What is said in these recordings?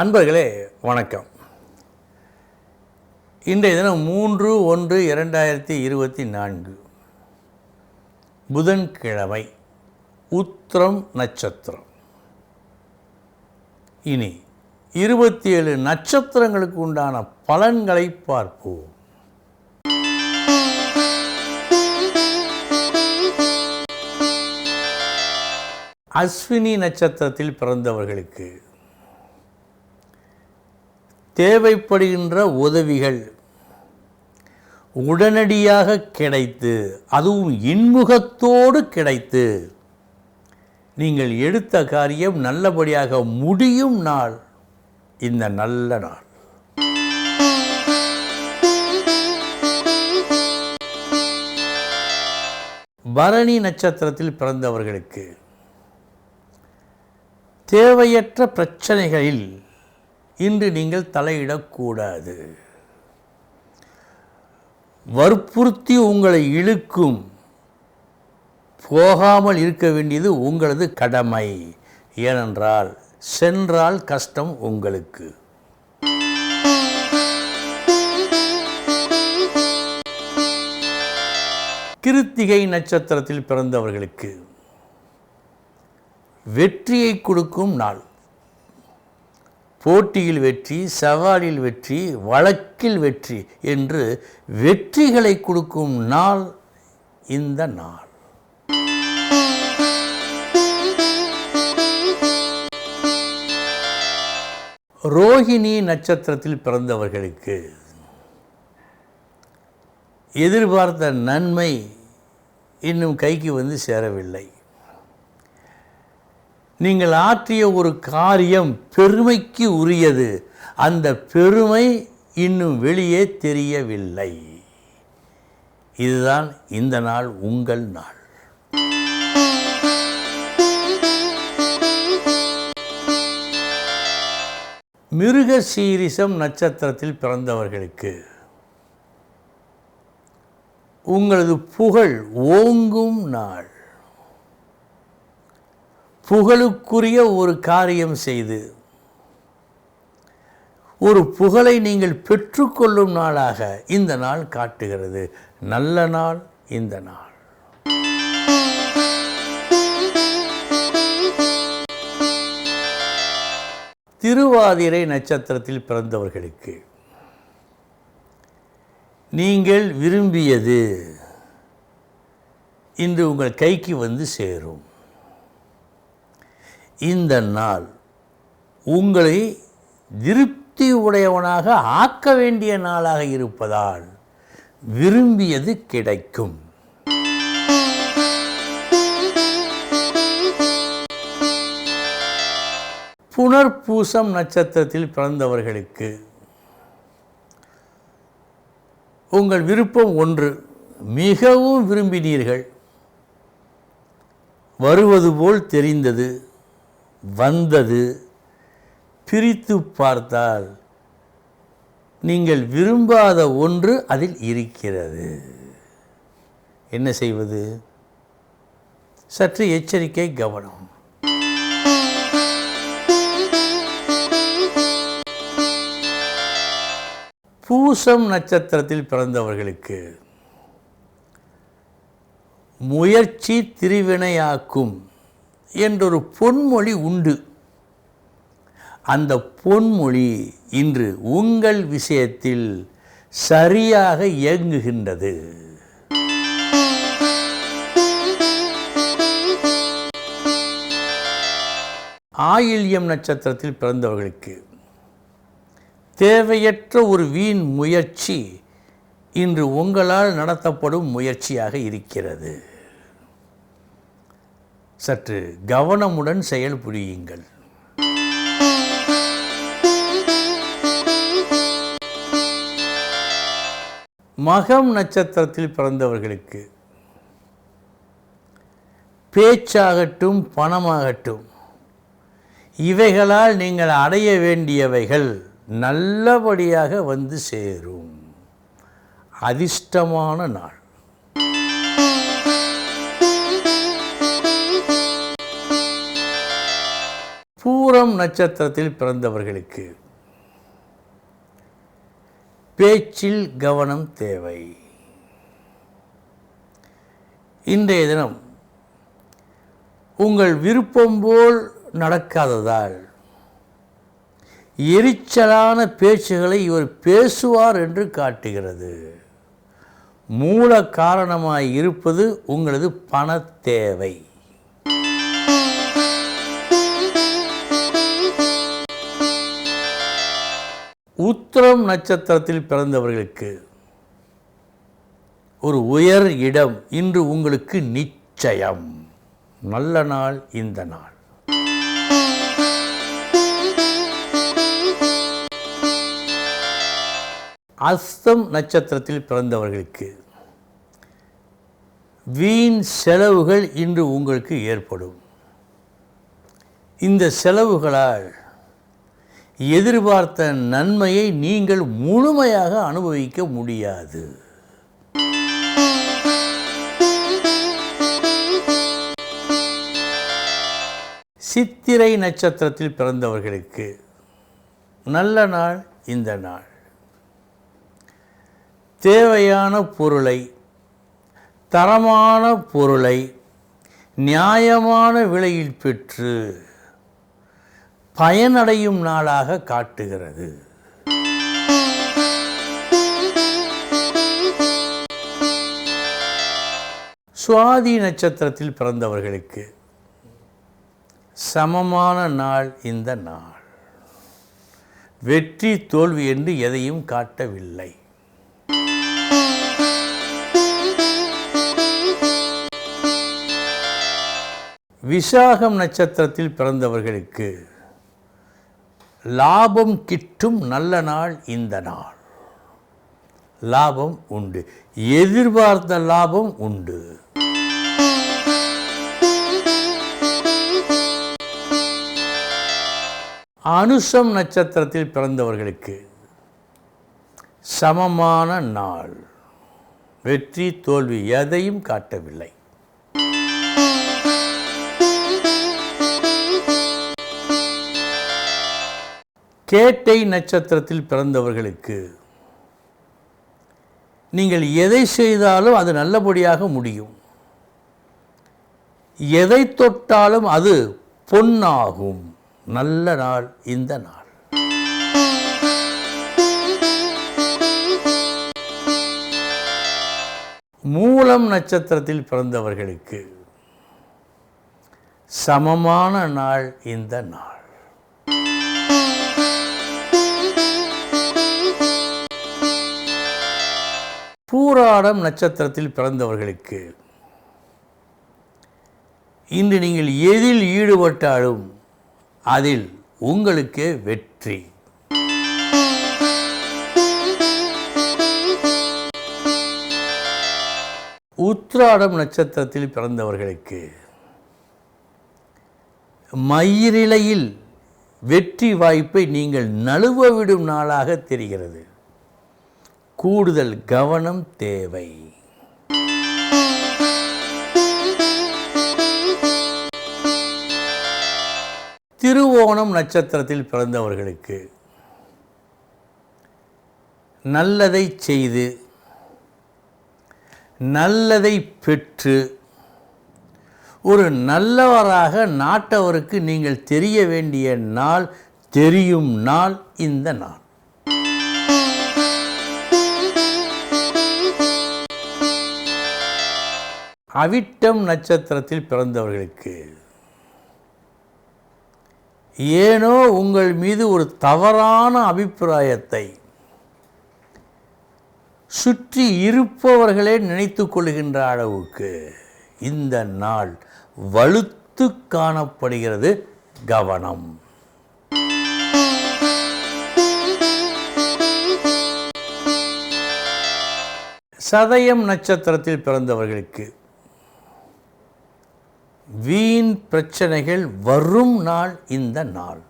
அன்பர்களே வணக்கம். இன்றைய தினம் மூன்று ஒன்று இரண்டாயிரத்தி இருபத்தி நான்கு. புதன்கிழமை உத்திரம் நட்சத்திரம். இனி இருபத்தி ஏழு நட்சத்திரங்களுக்கு உண்டான பலன்களை பார்ப்போம். அஸ்வினி நட்சத்திரத்தில் பிறந்தவர்களுக்கு தேவைப்படுகின்ற உதவிகள் உடனடியாக கிடைத்து அதுவும் இன்முகத்தோடு கிடைத்து நீங்கள் எடுத்த காரியம் நல்லபடியாக முடியும் நாள் இந்த நல்ல நாள். பரணி நட்சத்திரத்தில் பிறந்தவர்களுக்கு தேவையற்ற பிரச்சனைகளில் இன்று நீங்கள் தலையிடக்கூடாது. வற்புறுத்தி உங்களை இழுக்கும் போகாமல் இருக்க வேண்டியது உங்களது கடமை. ஏனென்றால் சென்றால் கஷ்டம் உங்களுக்கு. கிருத்திகை நட்சத்திரத்தில் பிறந்தவர்களுக்கு வெற்றியை கொடுக்கும் நாள். போட்டியில் வெற்றி சவாலில் வெற்றி வழக்கில் வெற்றி என்று வெற்றிகளை கொடுக்கும் நாள் இந்த நாள். ரோஹிணி நட்சத்திரத்தில் பிறந்தவர்களுக்கு எதிர்பார்த்த நன்மை இன்னும் கைக்கு வந்து சேரவில்லை. நீங்கள் ஆற்றிய ஒரு காரியம் பெருமைக்கு உரியது. அந்த பெருமை இன்னும் வெளியே தெரியவில்லை. இதுதான் இந்த நாள் உங்கள் நாள். மிருக சீரிசம் நட்சத்திரத்தில் பிறந்தவர்களுக்கு. உங்களது புகழ் ஓங்கும் நாள். புகழுக்குரிய ஒரு காரியம் செய்து ஒரு புகழை நீங்கள் பெற்றுக்கொள்ளும் நாளாக இந்த நாள் காட்டுகிறது. நல்ல நாள் இந்த நாள். திருவாதிரை நட்சத்திரத்தில் பிறந்தவர்களுக்கு நீங்கள் விரும்பியது இன்று உங்கள் கைக்கு வந்து சேரும். இந்த நாள் உங்களை திருப்தி உடையவனாக ஆக்க வேண்டிய நாளாக இருப்பதால் விரும்பியது கிடைக்கும். புனர்பூசம் நட்சத்திரத்தில் பிறந்தவர்களுக்கு உங்கள் விருப்பம் ஒன்று மிகவும் விரும்பினீர்கள் வருவது போல் தெரிந்தது வந்தது. பிரித்து பார்த்தால் நீங்கள் விரும்பாத ஒன்று அதில் இருக்கிறது. என்ன செய்வது? சற்று எச்சரிக்கை கவனம். பூசம் நட்சத்திரத்தில் பிறந்தவர்களுக்கு முயற்சி திருவினையாக்கும் என்றொரு பொன்மொழி உண்டு. அந்த பொன்மொழி இன்று உங்கள் விஷயத்தில் சரியாக இயங்குகின்றது. ஆயில்யம் நட்சத்திரத்தில் பிறந்தவர்களுக்கு தேவையற்ற ஒரு வீண் முயற்சி இன்று உங்களால் நடத்தப்படும் முயற்சியாக இருக்கிறது. சற்று கவனமுடன் செயல்புரியுங்கள் மகம் நட்சத்திரத்தில் பிறந்தவர்களுக்கு பேச்சாகட்டும் பணமாகட்டும் இவைகளால் நீங்கள் அடைய வேண்டியவைகள் நல்லபடியாக வந்து சேரும். அதிர்ஷ்டமான நாள். பூரம் நட்சத்திரத்தில் பிறந்தவர்களுக்கு பேச்சில் கவனம் தேவை. இன்றைய தினம் உங்கள் விருப்பம் போல் நடக்காததால் எரிச்சலான பேச்சுகளை இவர் பேசுவார் என்று காட்டுகிறது. மூல காரணமாய் இருப்பது உங்களது பண தேவை. உத்திரம் நட்சத்திரத்தில் பிறந்தவர்களுக்கு ஒரு உயர் இடம் இன்று உங்களுக்கு நிச்சயம். நல்ல நாள் இந்த நாள். அஸ்தம் நட்சத்திரத்தில் பிறந்தவர்களுக்கு வீண் செலவுகள் இன்று உங்களுக்கு ஏற்படும். இந்த செலவுகளால் எதிர்பார்த்த நன்மையை நீங்கள் முழுமையாக அனுபவிக்க முடியாது. சித்திரை நட்சத்திரத்தில் பிறந்தவர்களுக்கு நல்ல நாள் இந்த நாள். தேவையான பொருளை தரமான பொருளை நியாயமான விலையில் பெற்று பயனடையும் நாளாக காட்டுகிறது. சுவாதி நட்சத்திரத்தில் பிறந்தவர்களுக்கு சமமான நாள் இந்த நாள். வெற்றி தோல்வி என்று எதையும் காட்டவில்லை. விசாகம் நட்சத்திரத்தில் பிறந்தவர்களுக்கு லாபம் கிட்டும் நல்ல நாள் இந்த நாள். லாபம் உண்டு. எதிர்பார்த்த லாபம் உண்டு. அனுசம் நட்சத்திரத்தில் பிறந்தவர்களுக்கு சமமான நாள். வெற்றி தோல்வி எதையும் காட்டவில்லை. கேட்டை நட்சத்திரத்தில் பிறந்தவர்களுக்கு நீங்கள் எதை செய்தாலும் அது நல்லபடியாக முடியும். எதை தொட்டாலும் அது பொன்னாகும். நல்ல நாள் இந்த நாள். மூலம் நட்சத்திரத்தில் பிறந்தவர்களுக்கு சமமான நாள் இந்த நாள். பூராடம் நட்சத்திரத்தில் பிறந்தவர்களுக்கு இன்று நீங்கள் எதில் ஈடுபட்டாலும் அதில் உங்களுக்கே வெற்றி. உத்ராடம் நட்சத்திரத்தில் பிறந்தவர்களுக்கு மயிரிலையில் வெற்றி வாய்ப்பை நீங்கள் நழுவ விடும் நாளாக தெரிகிறது. கூடுதல் கவனம் தேவை. திருவோணம் நட்சத்திரத்தில் பிறந்தவர்களுக்கு நல்லதை செய்து நல்லதை பெற்று ஒரு நல்லவராக நாட்டவருக்கு நீங்கள் தெரிய வேண்டிய நாள் தெரியும் நாள் இந்த நாள். அவிட்டம் நட்சத்திரத்தில் பிறந்தவர்களுக்கு ஏனோ உங்கள் மீது ஒரு தவறான அபிப்பிராயத்தை சுற்றி இருப்பவர்களே நினைத்து கொள்கின்ற அளவுக்கு இந்த நாள் வலுத்து காணப்படுகிறது கவனம். சதயம் நட்சத்திரத்தில் பிறந்தவர்களுக்கு வீண் பிரச்சனைகள் வரும் நாள் இந்த நாள்.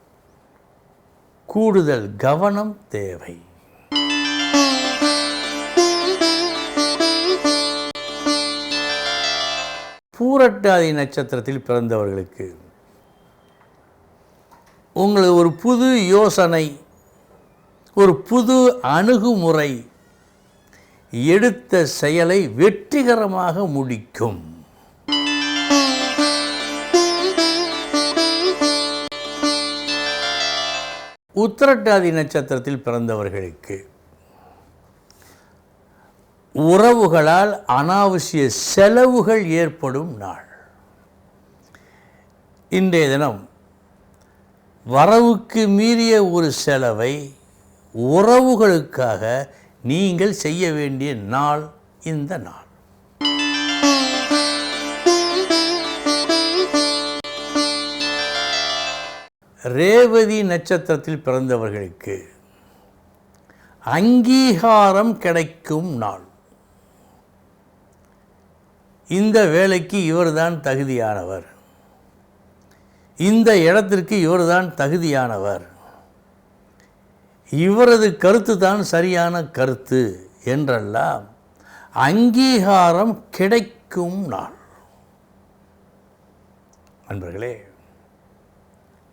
கூடுதல் கவனம் தேவை. பூரட்டாதி நட்சத்திரத்தில் பிறந்தவர்களுக்கு உங்களுக்கு ஒரு புது யோசனை ஒரு புது அணுகுமுறை எடுத்த செயலை வெற்றிகரமாக முடிக்கும். உத்திரட்டாதி நட்சத்திரத்தில் பிறந்தவர்களுக்கு உறவுகளால் அனாவசிய செலவுகள் ஏற்படும் நாள். இன்றைய தினம் வரவுக்கு மீறிய ஒரு செலவை உறவுகளுக்காக நீங்கள் செய்ய வேண்டிய நாள் இந்த நாள். ரேவதி நட்சத்திரத்தில் பிறந்தவர்களுக்கு அங்கீகாரம் கிடைக்கும் நாள். இந்த வேலைக்கு இவர்தான் தகுதியானவர். இந்த இடத்திற்கு இவர்தான் தகுதியானவர். இவரது கருத்து தான் சரியான கருத்து என்றெல்லாம் அங்கீகாரம் கிடைக்கும் நாள். அன்பர்களே